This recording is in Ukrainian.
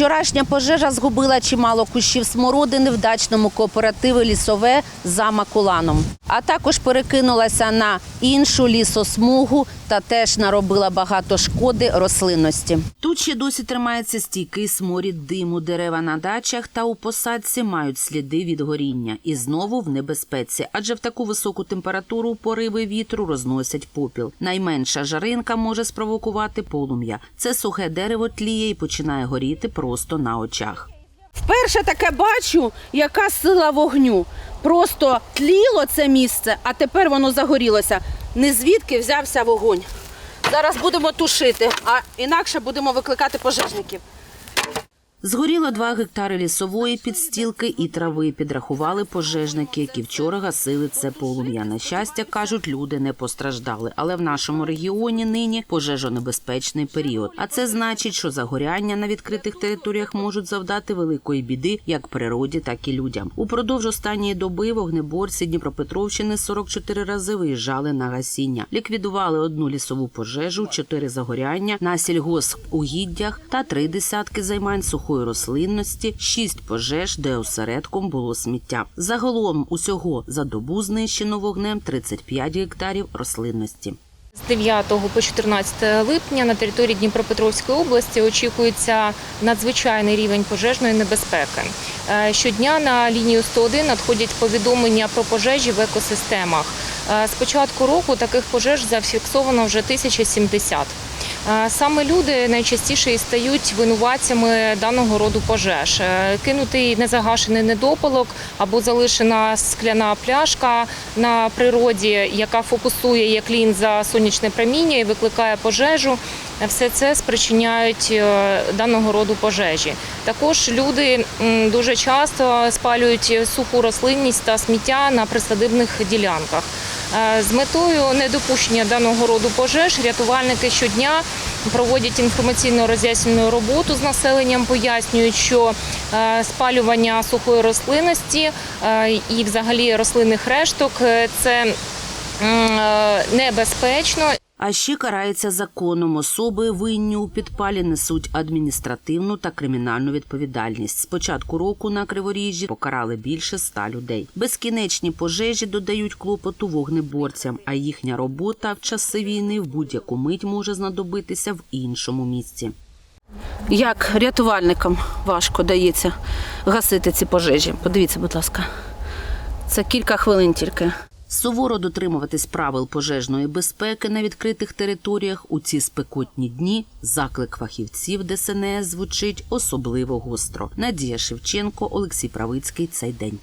Вчорашня пожежа згубила чимало кущів смородини в дачному кооперативі лісове за Макуланом, а також перекинулася на іншу лісосмугу та теж наробила багато шкоди рослинності. Тут ще досі тримається стійкий сморід диму. Дерева на дачах та у посадці мають сліди від горіння і знову в небезпеці, адже в таку високу температуру пориви вітру розносять попіл. Найменша жаринка може спровокувати полум'я. Це сухе дерево тліє і починає горіти просто на очах. Вперше таке бачу, яка сила вогню. Просто тліло це місце, а тепер воно загорілося. Не звідки взявся вогонь. Зараз будемо тушити, а інакше будемо викликати пожежників. Згоріло два гектари лісової підстілки і трави. Підрахували пожежники, які вчора гасили це полум'я. На щастя, кажуть, люди не постраждали. Але в нашому регіоні нині пожежонебезпечний період. А це значить, що загоряння на відкритих територіях можуть завдати великої біди як природі, так і людям. Упродовж останньої доби вогнеборці Дніпропетровщини 44 рази виїжджали на гасіння. Ліквідували одну лісову пожежу, чотири загоряння на сільгоспугіддях та три десятки займань сухої рослинності, шість пожеж, де осередком було сміття. Загалом усього за добу знищено вогнем 35 гектарів рослинності. З 9 по 14 липня на території Дніпропетровської області очікується надзвичайний рівень пожежної небезпеки. Е, Щодня на лінію 101 надходять повідомлення про пожежі в екосистемах. Е, З початку року таких пожеж зафіксовано вже 1070. Е, Саме люди найчастіше і стають винуватцями даного роду пожеж. Е, Кинутий незагашений недопалок або залишена скляна пляшка на природі, яка фокусує як лінза сонячне проміння і викликає пожежу. Все це спричиняють е, даного роду пожежі. Також люди дуже часто спалюють суху рослинність та сміття на присадибних ділянках. Е, З метою недопущення даного роду пожеж рятувальники щодня проводять інформаційно роз'яснювальну роботу з населенням, пояснюють, що е, спалювання сухої рослинності е, і взагалі рослинних решток е, це небезпечно А ще карається законом. Особи винні у підпалі несуть адміністративну та кримінальну відповідальність. З початку року на Криворіжжі покарали більше ста людей. Безкінечні пожежі додають клопоту вогнеборцям, а їхня робота в часи війни в будь-яку мить може знадобитися в іншому місці. Як рятувальникам важко дається гасити ці пожежі? Подивіться, будь ласка, це кілька хвилин тільки. Суворо дотримуватись правил пожежної безпеки на відкритих територіях у ці спекотні дні. Заклик фахівців ДСНС звучить особливо гостро. Надія Шевченко, Олексій Правицький. Цей день.